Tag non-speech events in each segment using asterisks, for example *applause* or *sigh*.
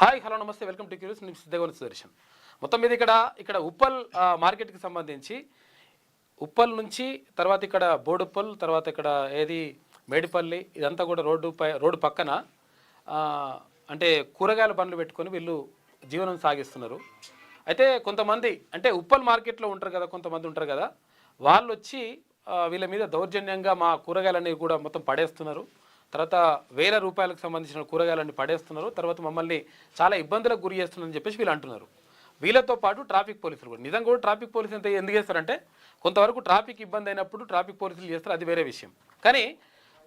Hi hello నమస్తే welcome to curious నేను సిద్ధగోని సుదర్శన్. మొత్తం మీద ఇక్కడ ఇక్కడ ఉప్పల్ మార్కెట్కి సంబంధించి ఉప్పల్ నుంచి తర్వాత ఇక్కడ బోడుప్పల్ తర్వాత ఇక్కడ ఏది మేడిపల్లి ఇదంతా కూడా రోడ్డు పై రోడ్డు పక్కన అంటే కూరగాయల బండ్లు పెట్టుకొని వీళ్ళు జీవనం సాగిస్తున్నారు. అయితే కొంతమంది అంటే ఉప్పల్ మార్కెట్లో ఉంటారు కదా కొంతమంది ఉంటారు కదా వాళ్ళు వచ్చి వీళ్ళ మీద దౌర్జన్యంగా మా కూరగాయలన్నీ కూడా మొత్తం పడేస్తున్నారు. తర్వాత వేల రూపాయలకు సంబంధించిన కూరగాయలన్నీ పడేస్తున్నారు. తర్వాత మమ్మల్ని చాలా ఇబ్బందులకు గురి చేస్తున్నారని చెప్పేసి వీళ్ళు అంటున్నారు. వీళ్ళతో పాటు ట్రాఫిక్ పోలీసులు కూడా. నిజంగా కూడా ట్రాఫిక్ పోలీసులు ఎంత ఎందుకు చేస్తారంటే కొంతవరకు ట్రాఫిక్ ఇబ్బంది అయినప్పుడు ట్రాఫిక్ పోలీసులు చేస్తారు. అది వేరే విషయం. కానీ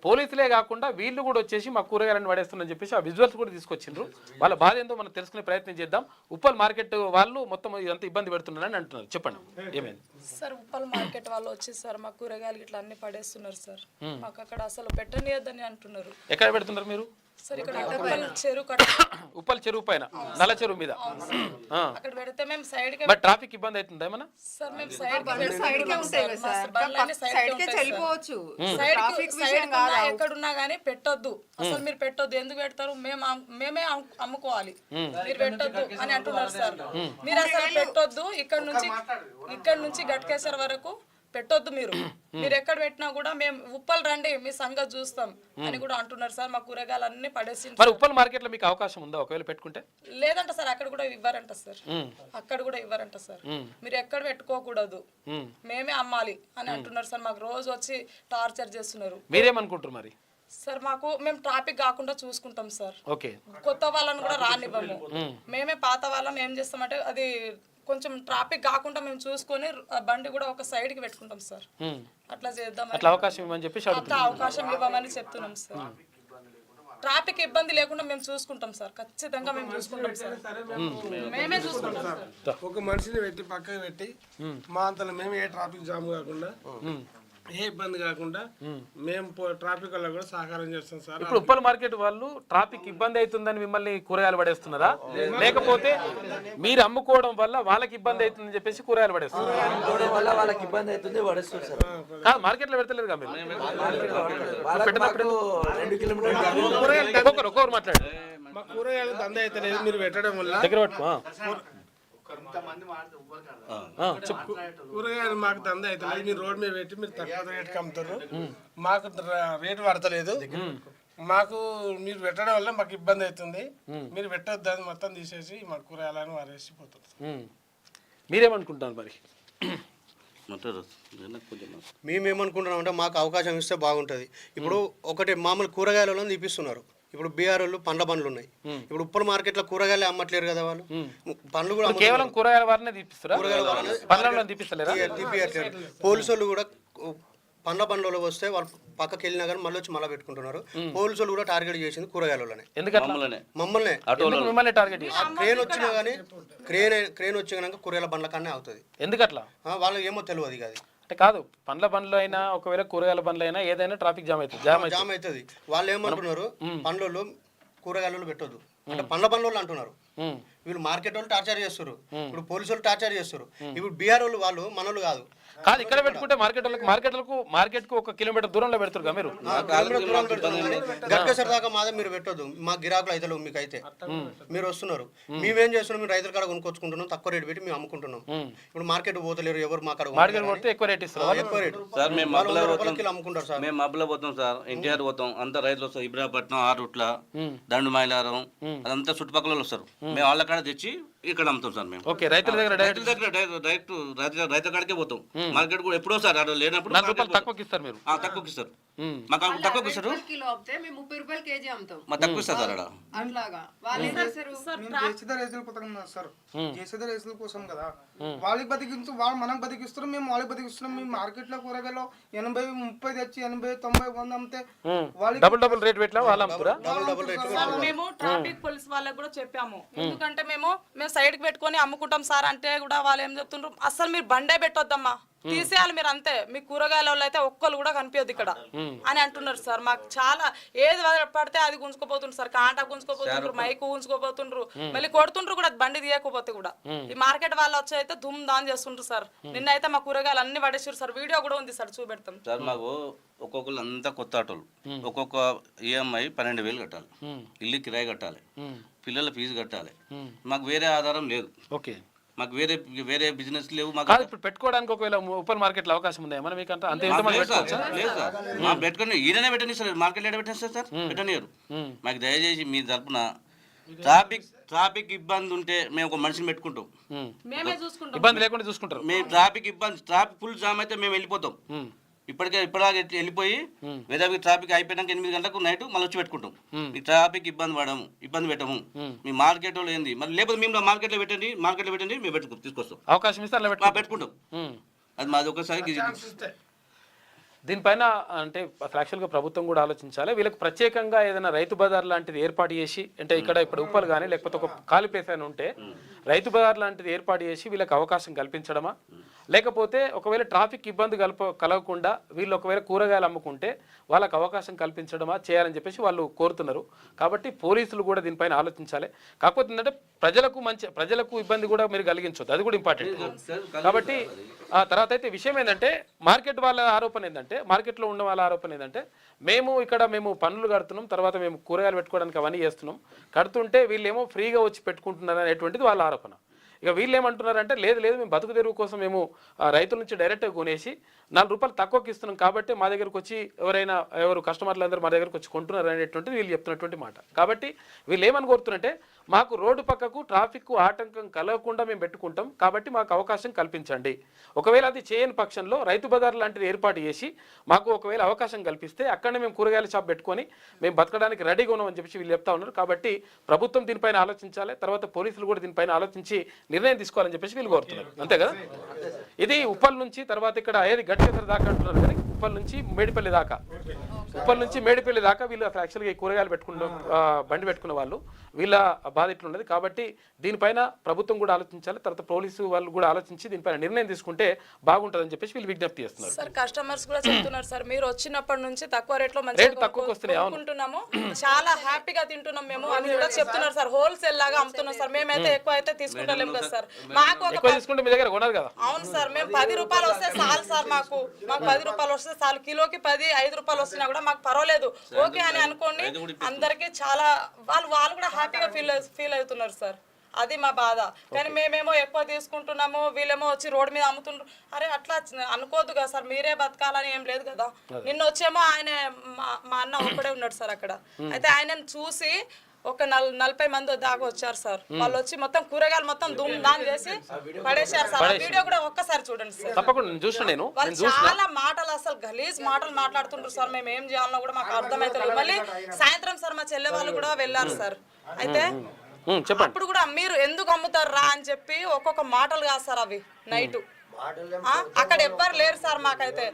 పోలీసులే కాకుండా వీళ్ళు కూడా వచ్చేసి మా కూరగాయలను పడేస్తున్నారని చెప్పేసి ఆ విజువల్స్ కూడా తీసుకొచ్చిండ్రు. వాళ్ళ బాధ ఏందో మనం తెలుసుకునే ప్రయత్నం చేద్దాం. ఉప్పల్ మార్కెట్ వాళ్ళు మొత్తం ఇదంతా ఇబ్బంది పెడుతున్నారని అంటున్నారు. చెప్పండి. ఏమైంది? సార్ ఉప్పల్ మార్కెట్ వాళ్ళు వచ్చి సార్ మా కూరగాయలు ఇట్లా అన్ని పడేస్తున్నారు సార్. మాకు అక్కడ అసలు పెట్టనియద్దని అంటున్నారు. ఎక్కడ పెడుతున్నారు మీరు? ఉప్పల్ చెరువు కట్ట *coughs* ఉప్పల్ చెరువు పైన నల్ల చెరువు మీద. ఆ. అక్కడ పెడితే మేము సైడ్కి మరి ట్రాఫిక్ ఇబ్బంది అవుతుందా ఏమన్నా? సార్ మేము సైడ్ సైడ్ కే ఉంటాయి కదా సార్. సైడ్ కే వెళ్ళిపోవచ్చు. ట్రాఫిక్ విషయం కాదు ఎక్కడున్నా గానీ పెట్టొద్దు. అసలు మీరు పెట్టొద్దు. ఎందుకు పెడతారు? మేము అమ్- మేమే అమ్- అమ్ముకోవాలి. మీరు పెట్టొద్దు అని అంటున్నారు సార్. మీరు అసలు పెట్టొద్దు. ఇక్కడ నుంచి ఇక్కడ నుంచి గట్కేశ్వర వరకు పెట్టొద్దు మీరు. *clears throat* మీరు ఎక్కడ పెట్టినా కూడా మేము ఉప్పల్ రండి మీ సంగతి చూస్తాం అని కూడా అంటున్నారు సార్. మా కూరగాయలు అన్ని పడేసి మరి ఉప్పల్ మార్కెట్లో మీకు అవకాశం ఉందా ఒకవేళ పెట్టుకుంటే? లేదంట సార్ అక్కడ కూడా ఇవ్వరంట సార్. మ్మ్. అక్కడ కూడా ఇవ్వరంట సార్. మీరు ఎక్కడ పెట్టుకోకూడదు. మ్మ్. మేమే అమ్మాలి అని అంటున్నారు సార్. మాకు రోజు వచ్చి టార్చర్ చేస్తున్నారు. మీరేమనుకుంటారు మరి? సార్ మాకు మేము ట్రాఫిక్ కాకుండా చూసుకుంటాం సార్. ఓకే. కొత్త వాళ్ళని కూడా రానివ్వము. మేమే పాత వాళ్ళం ఏం చేస్తామంటే అది కొంచెం ట్రాఫిక్ కాకుండా మేము చూసుకొని బండి కూడా ఒక సైడ్కి పెట్టుకుంటాం సార్. అట్లా చేద్దాం అట్లా అవకాశం ఇవ్వమని అడుగుతున్నారు అట్లా అవకాశం ఇవ్వమని చెప్తున్నాం సార్. ట్రాఫిక్ ఇబ్బంది లేకుండా మేము చూసుకుంటాం సార్. ఖచ్చితంగా మేము చూసుకుంటాం సార్. మేమే చూసుకుంటాం సార్. ఒక మనిషిని పెట్టి పక్కన పెట్టి మా అంతలో మేము ఏ ట్రాఫిక్ జామ్ కాకుండా ఏ ఇబ్బంది కాకుండా మేము. ట్రాఫిక్ వల్ల కూడా సహకారం చేస్తాం సార్. ఇప్పుడు ఉప్పల్ మార్కెట్ వాళ్ళు ట్రాఫిక్ ఇబ్బంది అవుతుందని మిమ్మల్ని కూరగాయలు పడేస్తున్నారా? లేకపోతే మీరు అమ్ముకోవడం వల్ల వాళ్ళకి ఇబ్బంది అవుతుందని చెప్పేసి కూరగాయలు పడేస్తున్నారు. అమ్ముకోవడం వల్ల వాళ్ళకి ఇబ్బంది అవుతుంది పడేస్తారు సార్. కాదు మార్కెట్లో పెడతలేరు కదా మీరు? వాళ్ళకి మాకు రెండు కిలోమీటర్లు ఒక్కొక్కరు ఒక్కొక్కరు మాట్లాడు మా కూరగాయలు దంద అయితే లేదు మీరు పెట్టడం వల్ల. దగ్గర చెప్పు. కూరగాయలు మాకు దంద అయితే లేదు మీరు రోడ్ మీద పెట్టి మీరు తక్కువ రేటుకి అమ్ముతారు. మాకు రేటు పడతలేదు. మాకు మీరు పెట్టడం వల్ల మాకు ఇబ్బంది అవుతుంది. మీరు పెట్టొద్దు అది మొత్తం తీసేసి మా కూరగాయలను వారేసిపోతుంది మ్మ్. మీరేమనుకుంటున్నారు మరి? మేమేమనుకుంటున్నాం అంటే మాకు అవకాశం ఇస్తే బాగుంటుంది. ఇప్పుడు ఒకటి మామూలు కూరగాయలలో తీపిస్తున్నారు. ఇప్పుడు బీఆర్ వాళ్ళు పండ్ల బండ్లు ఉన్నాయి. ఇప్పుడు ఉప్పల మార్కెట్లో కూరగాయలు అమ్మట్లేరు కదా వాళ్ళు? పండ్లు కూడా కేవలం కూరగాయల వారినే తీపిస్తారా? తీపియట్లేదు. పోలీసు వాళ్ళు కూడా పండ్ల బండ్లలో వస్తే వాళ్ళు పక్కకి వెళ్ళినా కానీ మళ్ళీ వచ్చి మళ్ళీ పెట్టుకుంటున్నారు. పోలీసు వాళ్ళు కూడా టార్గెట్ చేసింది కూరగాయల వాళ్ళని ఎందుకట్లా? మమ్మల్ని. క్రేన్ వచ్చినా కానీ క్రేన్ క్రేన్ వచ్చినాక కూరగాయల బండ్ల కన్నా అవుతుంది ఎందుకట్లా? వాళ్ళకి ఏమో తెలియదు ఇక అది. అంటే కాదు పండ్ల బండ్లు అయినా ఒకవేళ కూరగాయల బండ్లు అయినా ఏదైనా ట్రాఫిక్ జామ్ అవుతుంది జామ్ జామ్ అవుతుంది. వాళ్ళు ఏమంటున్నారు పండ్లలో కూరగాయలు పెట్టొద్దు. అంటే పండ్ల పండ్ల అంటున్నారు. వీళ్ళు మార్కెట్ వాళ్ళు టార్చర్ చేస్తారు ఇప్పుడు పోలీసు వాళ్ళు టార్చర్ చేస్తారు ఇప్పుడు బీఆర్ వాళ్ళు వాళ్ళు మనోళ్ళు కాదు. కాదు ఇక్కడ పెట్టుకుంటే మార్కెట్ వాళ్ళకి మార్కెట్లకు మార్కెట్కు ఒక కిలోమీటర్ దూరంలో పెడతారు కదా మీరు? గట్కేసరి దాకా మాదే మీరు పెట్టొద్దు. మా గిరాకులు అయితే మీకు అయితే మీరు వస్తున్నారు. మేమేం. చేస్తున్నాం? రైతుల కాడ కొనుక్కొచ్చుకుంటున్నాం. తక్కువ రేటు పెట్టి మేము అమ్ముకుంటున్నాం. ఇప్పుడు మార్కెట్ పోతలేరు ఎవరు మా కాడ మార్కెట్ కొడితే ఎక్కువ రేట్ ఇస్తారు. ఎక్కువ రేటు. సార్ మేము మబ్బులో పోతాం. అమ్ముకుంటారు సార్. మేము మబ్బులో పోతాం సార్. ఎన్టీఆర్ పోతాం. అంతా రైతులు వస్తారు. ఇబ్రాపట్నం ఆరుట్ల దండు మైలారం అదంతా చుట్టుపక్కల వస్తారు. మేము వాళ్ళ కాడ తెచ్చి ఇక్కడ అమ్ముతాం సార్ మేము. ఓకే రైతుల దగ్గర రైతుల దగ్గర డైరెక్ట్ రైతు రైతు కాడికే పోతాం. మార్కెట్ కూడా ఎప్పుడో సార్ అక్కడ లేనప్పుడు తక్కువకి ఇస్తారు మీరు. తక్కువకి ఇస్తారు. మాకు అక్కడ తక్కువకి ఇస్తారు కిలో అమ్మితే మేము ముప్పై రూపాయలు కేజీ అమ్ముతాం. మా తక్కువ ఇస్తారు సార్ అక్కడ అట్లాగా. వాళ్ళు ఏం చేస్తారు మేము చేసేద రైతుల పథకం కదా సార్. చేసేద రైతుల కోసం కదా. వాళ్ళకి బతికించు వాళ్ళు మనకు బతికిస్తారు మేము వాళ్ళకి బతికిస్తున్నాం. మేము మార్కెట్లో కూరగాయలు ఎనభై ముప్పై తెచ్చి ఎనభై తొంభై వంద అమ్మితే వాళ్ళకి డబుల్ డబుల్ రేట్ పెట్టినా వాళ్ళు అమ్ముతురా? మేము ట్రాఫిక్ పోలీస్ వాళ్ళకి కూడా చెప్పాము. ఎందుకంటే మేము మేము సైడ్కి పెట్టుకొని అమ్ముకుంటాం సార్ అంటే కూడా వాళ్ళు ఏం చెప్తుండ్రు? అసలు మీరు బండే పెట్టొద్దమ్మా. తీసేయాలి మీరు అంతే. మీ కూరగాయల వాళ్ళు అయితే ఒక్కరు కూడా కనిపించదు ఇక్కడ. అని అంటున్నారు సార్. మాకు చాలా ఏది పడితే అది గుంజుకోపోతుండ్రు సార్. కాంటా గుంజుకోపోతుండ్రు మైక్ గుంజుకోపోతుండ్రు. మళ్ళీ కొడుతుండ్రు కూడా బండి తీయకపోతే కూడా. ఈ మార్కెట్ వాళ్ళు వచ్చి అయితే దుమ్ దాన్ చేస్తుండ్రు సార్. నిన్న అయితే మా కూరగాయలు అన్ని పడేసారు సార్. వీడియో కూడా ఉంది సార్ చూపెడతాం. సార్ మాకు ఒక్కొక్కరు అంతా కొత్త ఆటోలు. ఒక్కొక్క ఈఎంఐ పన్నెండు వేలు కట్టాలి. ఇల్లు కిరాయి కట్టాలి. పిల్లల ఫీజు కట్టాలి. మాకు వేరే ఆధారం లేదు. ఓకే. మాకు వేరే వేరే బిజినెస్ లేవు మాకు కాదు ఇప్పుడు పెట్టుకోవడానికి ఒకవేళ ఓపెన్ మార్కెట్లో అవకాశం ఉందా ఏమన్నా మీకు అంత అంతే ఎంతమంది లేదు సార్ పెట్టుకోవచ్చా? లేదు సార్. మా పెట్టుకొని ఈయననే పెట్టని సార్ మార్కెట్లో ఎక్కడ పెట్టేస్తారు సార్ పెట్టనియరు. మాకు దయచేసి మీ తరపున ట్రాఫిక్ ట్రాఫిక్ ఇబ్బంది ఉంటే మేము ఒక మనిషిని పెట్టుకుంటాం. ఉమ్. మేమే చూసుకుంటాం. ఇబ్బంది లేకుండా చూసుకుంటారు. మేము ట్రాఫిక్ ఇబ్బంది ట్రాఫిక్ ఫుల్ జామ్ అయితే మేము వెళ్ళిపోతాం. ఇప్పటికే ఇప్పటిదాకా వెళ్ళిపోయి వేదావి ట్రాఫిక్ అయిపోయినాక ఎనిమిది గంటలకు నైట్ మళ్ళీ వచ్చి పెట్టుకుంటాం. ఈ ట్రాఫిక్ ఇబ్బంది పడము ఇబ్బంది పెట్టము. మీ మార్కెట్ వాళ్ళు ఏంది? మరి లేకపోతే మేము మార్కెట్లో పెట్టండి మార్కెట్లో పెట్టండి మేము పెట్టుకో తీసుకొస్తాం. అవకాశం ఇస్తే అలా మా పెట్టుకుంటాం. అది మాది ఒకసారి దీనిపైన అంటే అసలు యాక్చువల్గా ప్రభుత్వం కూడా ఆలోచించాలి. వీళ్ళకి ప్రత్యేకంగా ఏదైనా రైతు బజార్ లాంటిది ఏర్పాటు చేసి అంటే ఇక్కడ ఇప్పుడు ఉప్పలు కానీ లేకపోతే ఒక ఖాళీ ప్లేస్ అయినా ఉంటే రైతు బజార్ లాంటిది ఏర్పాటు చేసి వీళ్ళకి అవకాశం కల్పించడమా? లేకపోతే ఒకవేళ ట్రాఫిక్ ఇబ్బంది కలప కలగకుండా వీళ్ళు ఒకవేళ కూరగాయలు అమ్ముకుంటే వాళ్ళకి అవకాశం కల్పించడమా చేయాలని చెప్పేసి వాళ్ళు కోరుతున్నారు. కాబట్టి పోలీసులు కూడా దీనిపైన ఆలోచించాలి. కాకపోతే ఏంటంటే ప్రజలకు మంచి ప్రజలకు ఇబ్బంది కూడా మీరు కలిగించవద్దు అది కూడా ఇంపార్టెంట్. కాబట్టి ఆ తర్వాత అయితే విషయం ఏంటంటే మార్కెట్ వాళ్ళ ఆరోపణ ఏంటంటే మార్కెట్లో ఉన్న వాళ్ళ ఆరోపణ ఏంటంటే మేము ఇక్కడ మేము పనులు కడుతున్నాం తర్వాత మేము కూరగాయలు పెట్టుకోవడానికి అవన్నీ చేస్తున్నాం. కడుతుంటే వీళ్ళేమో ఫ్రీగా వచ్చి పెట్టుకుంటున్నారు అనేటువంటిది వాళ్ళ ఆరోపణ. ఇక వీళ్ళు ఏమంటున్నారంటే లేదు లేదు మేము బతుకు తెరువు కోసం మేము రైతుల నుంచి డైరెక్ట్గా కొనేసి నాలుగు రూపాయలు తక్కువకి ఇస్తున్నాం కాబట్టి మా దగ్గరకు వచ్చి ఎవరైనా ఎవరు కస్టమర్లు అందరూ మా దగ్గరకు వచ్చి కొంటున్నారు అనేటువంటిది వీళ్ళు చెప్తున్నటువంటి మాట. కాబట్టి వీళ్ళు ఏమని కోరుతున్నారంటే మాకు రోడ్డు పక్కకు ట్రాఫిక్ ఆటంకం కలగకుండా మేము పెట్టుకుంటాం కాబట్టి మాకు అవకాశం కల్పించండి. ఒకవేళ అది చేయని పక్షంలో రైతు బజార్ లాంటిది ఏర్పాటు చేసి మాకు ఒకవేళ అవకాశం కల్పిస్తే అక్కడనే మేము కూరగాయల షాప్ పెట్టుకొని మేము బతకడానికి రెడీగా ఉన్నామని చెప్పి వీళ్ళు చెప్తా ఉన్నారు. కాబట్టి ప్రభుత్వం దీనిపైన ఆలోచించాలి తర్వాత పోలీసులు కూడా దీనిపైన ఆలోచించి నిర్ణయం తీసుకోవాలని చెప్పేసి వీళ్ళు కోరుతున్నారు. అంతే కదా? ఇది ఉప్పల్ నుంచి తర్వాత ఇక్కడ ఏది గట్టికసర దాకా అంటున్నారు కానీ ఉప్పల్ నుంచి మేడిపల్లి దాకా. ఉప్పల్ నుంచి మేడిపల్లి దాకా వీళ్ళు అసలు యాక్చువల్గా ఈ కూరగాయలు పెట్టుకున్న బండి పెట్టుకున్న వాళ్ళు. వీళ్ళ బాధ ఇట్లున్నది కాబట్టి దీనిపైన ప్రభుత్వం కూడా ఆలోచించాలి. తర్వాత పోలీసు వాళ్ళు కూడా ఆలోచించి దీనిపైన నిర్ణయం తీసుకుంటే బాగుంటుందని చెప్పేసి వీళ్ళు విజ్ఞప్తి చేస్తున్నారు. సార్ కస్టమర్స్ కూడా చెప్తున్నారు సార్ మీరు వచ్చినప్పటి నుంచి తక్కువ రేట్లో రేటు మంచిగా తక్కువకి వస్తున్నాయి, అవును. కొనుక్కుంటున్నాము. చాలా హ్యాపీగా తింటున్నాం మేము అని కూడా చెప్తున్నారు సార్. హోల్సేల్ లాగా అమ్ముతున్నాం సార్. మేమైతే ఎక్కువ అయితే తీసుకుంటలేము కదా సార్ మాకు ఒక ఎక్కువ తీసుకుంటే మీ దగ్గర కొనరు కదా. అవును సార్ మేము పది రూపాయలు వస్తే చాలు సార్ మాకు. మాకు పది రూపాయలు వస్తే చాలు. కిలోకి పది ఐదు రూపాయలు వస్తున్నా కూడా మాకు పర్వాలేదు. ఓకే అని అనుకోండి అందరికి చాలా వాళ్ళు వాళ్ళు కూడా హ్యాపీగా ఫీల్ ఫీల్ అవుతున్నారు సార్ అది మా బాధ. కానీ మేమేమో ఎక్కువ తీసుకుంటున్నాము వీళ్ళేమో వచ్చి రోడ్డు మీద అమ్ముతుండ్రు. అరే అట్లా అనుకోవద్దు కదా సార్ మీరే బతకాలని ఏం లేదు కదా. నిన్న వచ్చేమో ఆయన మా- మా అన్న ఒక్కడే ఉన్నాడు సార్ అక్కడ. అయితే ఆయనను చూసి ఒక నల్ నలభై మంది దాకా వచ్చారు సార్. వాళ్ళు వచ్చి మొత్తం కూరగాయలు మొత్తం దుమ్ దాని చేసి పడేసారు సార్. ఆ వీడియో కూడా ఒక్కసారి చూడండి సార్. తప్పకుండా నేను చూసిన నేను. వాళ్ళు చాలా మాటలు అసలు గలీజ్ మాటలు మాట్లాడుతుంటారు సార్. మేము ఏం చేయాలనో కూడా మాకు అర్థమైతలేదు మళ్ళీ సాయంత్రం సార్ మా చెల్లె వాళ్ళు కూడా వెళ్ళారు సార్. అయితే చెప్పండి. అప్పుడు కూడా మీరు ఎందుకు అమ్ముతారు రా అని చెప్పి ఒక్కొక్క మాటలు కాదు సార్ అవి నైట్. అక్కడ ఎవ్వరు లేరు సార్ మాకైతే.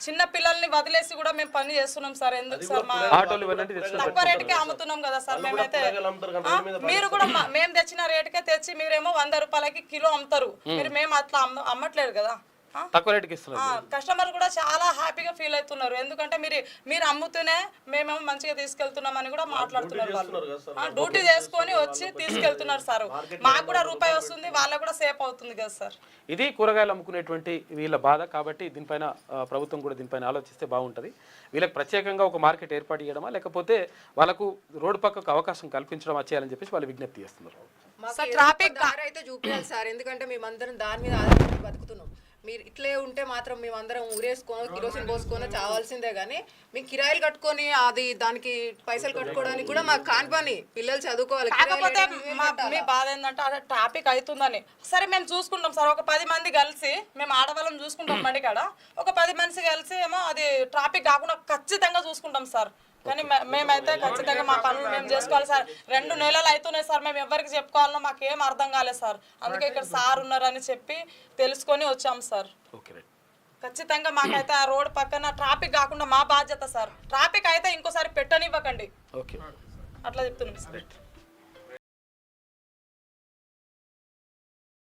చిన్న పిల్లల్ని వదిలేసి కూడా మేము పని చేస్తున్నాం సార్. ఎందుకు సార్ మా ఆటోలు ఇవన్నీ తెచ్చుకుంటారు. తక్కువ రేటుకే అమ్ముతున్నాం కదా సార్ మేమైతే. మీరు కూడా మేము తెచ్చిన రేటుకే తెచ్చి మీరేమో వంద రూపాయలకి కిలో అమ్ముతారు. మీరు మేము అట్లా అమ్మ- అమ్మట్లేదు కదా? తక్కువ రేటుకి ఇస్తున్నారు ఆ, కస్టమర్ కూడా చాలా హ్యాపీగా ఫీల్ అవుతున్నారు. ఎందుకంటే మీరు మీరు అమ్ముతూనే మేమేమో మంచిగా తీసుకెళ్తున్నామని కూడా మాట్లాడుతున్నారు వాళ్ళు. ఆ, డ్యూటీ చేసుకొని వచ్చి తీసుకెళ్తున్నారు సార్. మాకు కూడా రూపాయి వస్తుంది వాళ్ళకు కూడా సేఫ్ అవుతుంది కదా సార్. ఇది కూరగాయలు అమ్ముకునేటువంటి వీళ్ళ బాధ కాబట్టి దీనిపైన ప్రభుత్వం కూడా దీనిపైన ఆలోచిస్తే బాగుంటుంది. వీళ్ళకి ప్రత్యేకంగా ఒక మార్కెట్ ఏర్పాటు చేయడమా లేకపోతే వాళ్ళకు రోడ్డు పక్కకు అవకాశం కల్పించడమా చేయాలని చెప్పేసి వాళ్ళు విజ్ఞప్తి చేస్తున్నారు. మాకు ట్రాఫిక్ అయితే చూపించాలి సార్. ఎందుకంటే మేమందరం దాని మీద ఆధారపడి బతుకుతున్నాం. మీరు ఇట్లే ఉంటే మాత్రం మేమందరం ఊరేసుకొని కిరోసిన్ పోసుకొని చావాల్సిందే కానీ మేము కిరాయిలు కట్టుకొని అది దానికి పైసలు కట్టుకోవడానికి కూడా మాకు కాని పని. పిల్లలు చదువుకోవాలి కాకపోతే మా? మీ బాధ ఏంటంటే అదే ట్రాఫిక్ అవుతుందని. సరే మేము చూసుకుంటాం సార్. ఒక పది మంది కలిసి మేము ఆడవాళ్ళం చూసుకుంటాం బండి కాడ ఒక పది మనిషి కలిసి ఏమో అది ట్రాఫిక్ కాకుండా ఖచ్చితంగా చూసుకుంటాం సార్. కానీ మేమైతే ఖచ్చితంగా మా పనులు మేము చేసుకోవాలి సార్. రెండు నెలలు అవుతున్నాయి సార్ మేము ఎవరికి చెప్పుకోవాలనో మాకు ఏం అర్థం కాలేదు సార్. అందుకే ఇక్కడ సార్ ఉన్నారని చెప్పి తెలుసుకొని వచ్చాం సార్. ఖచ్చితంగా మాకైతే ఆ రోడ్ పక్కన ట్రాఫిక్ కాకుండా మా బాధ్యత సార్. ట్రాఫిక్ అయితే ఇంకోసారి పెట్టనివ్వకండి. ఓకే. అట్లా చెప్తున్నాం సార్.